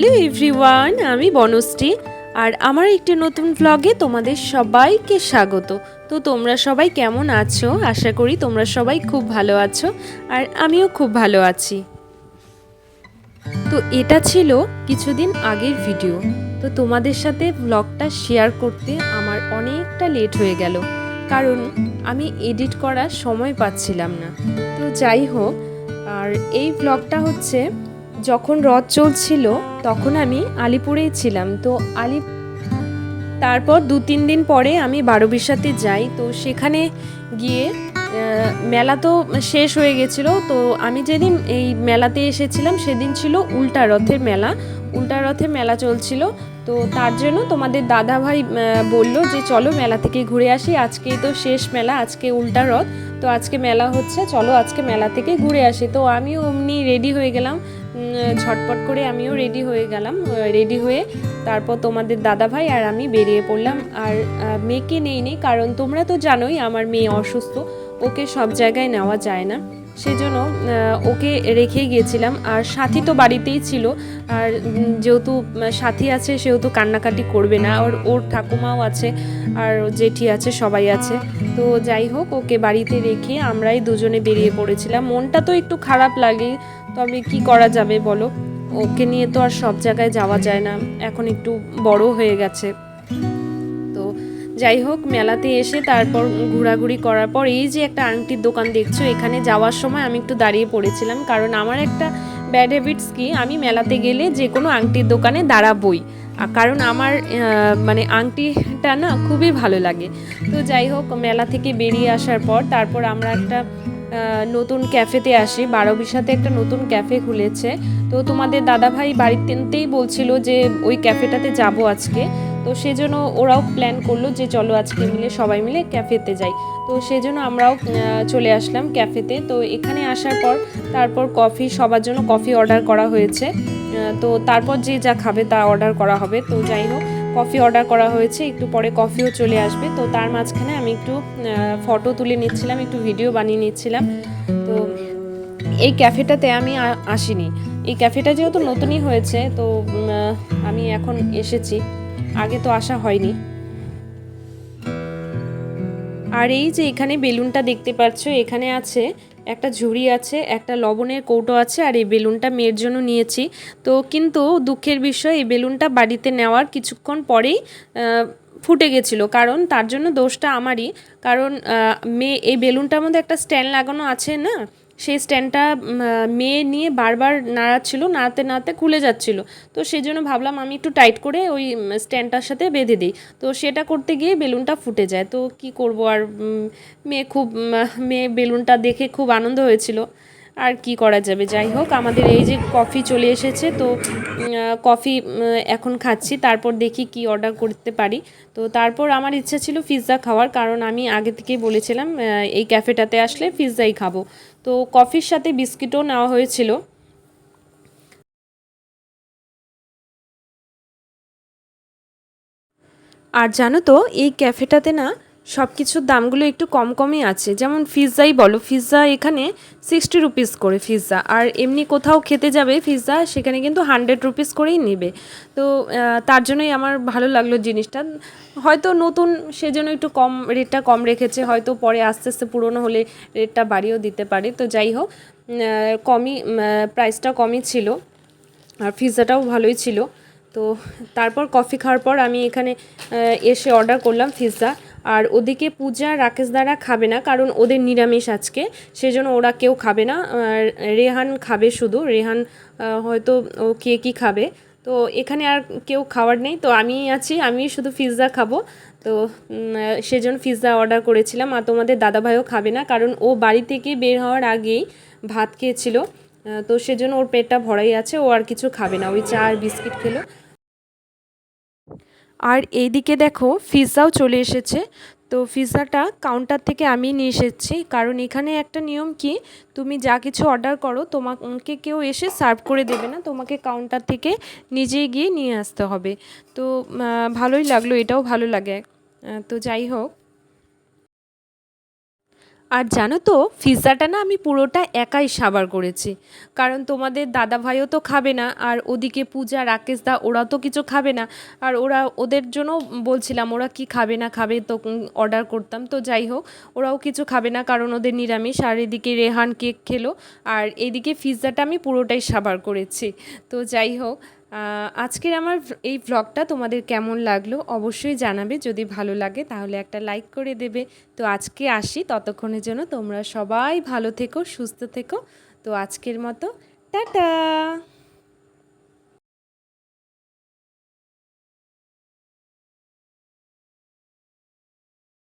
Hello everyone, আমি বনশ্রী আর আমার একটি নতুন ভ্লগে তোমাদের সবাইকে স্বাগত। তো তোমরা সবাই কেমন আছো? আশা করি তোমরা সবাই খুব ভালো আছো আর আমিও খুব ভালো আছি। তো এটা ছিল কিছুদিন আগের ভিডিও তো তোমাদের সাথে ব্লগটা শেয়ার করতে আমার অনেকটা লেট হয়ে গেল। কারণ আমি এডিট করার সময় পাচ্ছিলাম না। তো যাই হোক, আর এই ব্লগটা হচ্ছে যখন রথ চলছিল, তখন আমি আলিপুরেই ছিলাম। তো আলি, তারপর দু তিন দিন পরে আমি বারোবিশাতে যাই। তো সেখানে গিয়ে মেলা তো শেষ হয়ে গেছিল। তো আমি যেদিন এই মেলাতে এসেছিলাম, সেদিন ছিল উল্টা রথের মেলা। উল্টা রথের মেলা চলছিল। তো তার জন্য তোমাদের দাদা ভাই বলল যে, চলো মেলা থেকে ঘুরে আসি। আজকে তো শেষ মেলা, আজকে উল্টা রথ। তো আজকে মেলা হচ্ছে, চলো আজকে মেলা থেকে ঘুরে আসি। তো আমিও অমনি রেডি হয়ে গেলাম। ঝটপট করে আমিও রেডি হয়ে গেলাম। রেডি হয়ে তারপর তোমাদের দাদা ভাই আর আমি বেরিয়ে পড়লাম। আর মেয়েকে নেই নেই, কারণ তোমরা তো জানোই আমার মেয়ে অসুস্থ, ওকে সব জায়গায় নেওয়া যায় না। সেজন্য ওকে রেখেই গিয়েছিলাম। আর সাথী তো বাড়িতেই ছিল। আর যেহেতু সাথী আছে, সেহেতু কান্নাকাটি করবে না। আর ওর ঠাকুমাও আছে, আর জেঠি আছে, সবাই আছে। তো যাই হোক, ওকে বাড়িতে রেখে আমরাই দুজনে বেরিয়ে পড়েছিলাম। মনটা তো একটু খারাপ লাগে, তবে কি করা যাবে বলো? ওকে নিয়ে তো আর সব জায়গায় যাওয়া যায় না। এখন একটু বড় হয়ে গেছে। যাই হোক, মেলাতে এসে তারপর ঘোরাঘুরি করার পর এই যে একটা আংটির দোকান দেখছ, এখানে যাওয়ার সময় আমি একটু দাঁড়িয়ে পড়েছিলাম। কারণ আমার একটা ব্যাড হ্যাবিটস কি, আমি মেলাতে গেলে যে কোনো আংটির দোকানে দাঁড়াবই। কারণ আমার মানে আংটিটা না খুবই ভালো লাগে। তো যাই হোক, মেলা থেকে বেরিয়ে আসার পর তারপর আমরা একটা নতুন ক্যাফেতে আসি। বারোবিশাতে একটা নতুন ক্যাফে খুলেছে। তো তোমাদের দাদাভাই বাড়িতেই বলছিল যে, ওই ক্যাফেটাতে যাব আজকে। তো সেজন্য ওরাও প্ল্যান করল যে চলো আজকে মিলে সবাই মিলে ক্যাফেতে যাই। তো সেজন্য আমরাও চলে আসলাম ক্যাফেতে তো এখানে আসার পর তারপর কফি সবার জন্য কফি অর্ডার করা হয়েছে। তো তারপর যে যা খাবে তা অর্ডার করা হবে। তো যাই হোক কফি অর্ডার করা হয়েছে। একটু পরে কফিও চলে আসবে। তো তার মাঝখানে আমি একটু ফটো তুলে নিচ্ছিলাম, একটু ভিডিও বানিয়ে নিচ্ছিলাম। তো এই ক্যাফেটাতে আমি আসিনি। এই ক্যাফেটা যেহেতু নতুনই হয়েছে, তো আমি এখন এসেছি। আগে তো আসা হয়নি। আর এই যে এখানে বেলুনটা দেখতে পাচ্ছ, এখানে আছে একটা ঝুড়ি আছে, একটা লবণের কৌটো আছে, আর এই বেলুনটা মেয়ের জন্য নিয়েছি। তো কিন্তু দুঃখের বিষয়, এই বেলুনটা বাড়িতে নেওয়ার কিছুক্ষণ পরেই ফুটে গেছিল। কারণ তার জন্য দোষটা আমারই। কারণ মেয়ে, এই বেলুনটার মধ্যে একটা স্ট্যান্ড লাগানো আছে না সেই স্ট্যান্ডটা মেয়ে নিয়ে বারবার নাড়াচ্ছিল, নাড়াতে নাড়াতে খুলে যাচ্ছিল। তো সেই জন্য ভাবলাম আমি একটু টাইট করে ওই স্ট্যান্ডটার সাথে বেঁধে দিই। তো সেটা করতে গিয়ে বেলুনটা ফুটে যায়। তো কি করব আর মেয়ে খুব মেয়ে বেলুনটা দেখে খুব আনন্দ হয়েছিল। আর কি করা যাবে? যাই হোক, আমাদের এই যে কফি চলে এসেছে, তো কফি এখন খাচ্ছি। তারপর দেখি কি অর্ডার করতে পারি। তো তারপর আমার ইচ্ছা ছিল পিৎজা খাওয়ার, কারণ আমি আগে থেকেই বলেছিলাম এই ক্যাফেটাতে আসলে পিৎজাই খাব। তো কফির সাথে বিস্কিটও নেওয়া হয়েছিল। আর জানো তো এই ক্যাফেটাতে না সব কিছুর দামগুলো একটু কম কমই আছে। যেমন পিৎজাই বলো পিৎজা এখানে সিক্সটি রুপিস করে পিৎজা আর এমনি কোথাও খেতে যাবে পিৎজা সেখানে কিন্তু হান্ড্রেড রুপিস করেই নেবে। তো তার জন্যই আমার ভালো লাগল জিনিসটা। হয়তো নতুন সেজন্য একটু কম রেটটা কম রেখেছে, হয়তো পরে আস্তে আস্তে পুরনো হলে রেটটা বাড়িয়েও দিতে পারে। তো যাই হোক কমই প্রাইসটা কমই ছিল। আর পিৎজাটাও ভালোই ছিল। তো তারপর কফি খাওয়ার পর আমি এখানে এসে অর্ডার করলাম পিৎজা আর ওদিকে পূজা রাকেশ দ্বারা খাবে না, কারণ ওদের নিরামিষ আজকে। সেজন্য ওরা কেউ খাবে না। রেহান খাবে শুধু। রেহান হয়তো ও কে কী খাবে। তো এখানে আর কেউ খাওয়ার নেই। তো আমি আছি, আমি শুধু পিৎজা খাব। তো সেজন্য পিৎজা অর্ডার করেছিলাম। আর তোমাদের দাদাভাইও খাবে না, কারণ ও বাড়ি থেকে বের হওয়ার আগেই ভাত খেয়েছিল। তো সেজন্য ওর পেটটা ভরাই আছে। ও আর কিছু খাবে না। ওই চা আর বিস্কিট খেলো। আর এইদিকে দেখো ফিজাও চলে এসেছে। তো ফিজাটা কাউন্টার থেকে আমি নিয়ে এসেছি। কারণ এখানে একটা নিয়ম কি, তুমি যা কিছু অর্ডার করো, তোমাকে কেউ এসে সার্ভ করে দেবে না। তোমাকে কাউন্টার থেকে নিজেই গিয়ে নিয়ে আসতে হবে। তো ভালোই লাগল, এটাও ভালো লাগে। তো যাই হোক। আর জানো তো পিৎজাটা না আমি পুরোটা একাই সাবার করেছি। কারণ তোমাদের দাদা ভাইও তো খাবে না, আর ওদিকে পূজা, রাকেশ দা ওরা তো কিছু খাবে না। আর ওরা ওদের জন্য বলছিলাম, ওরা কি খাবে না খাবে তো অর্ডার করতাম। তো যাই হোক, ওরাও কিছু খাবে না কারণ ওদের নিরামিষ। আর এদিকে রেহান কেক খেলো, আর এদিকে পিৎজাটা আমি পুরোটাই সাবার করেছি। তো যাই হোক আজকের আমার এই ভ্লগটা তোমাদের কেমন লাগল অবশ্যই জানাবে। যদি ভালো লাগে তাহলে একটা লাইক করে দেবে। তো আজকে আসি, ততক্ষণের জন্য তোমরা সবাই ভালো থেকো, সুস্থ থেকো। তো আজকের মতো, টাটা!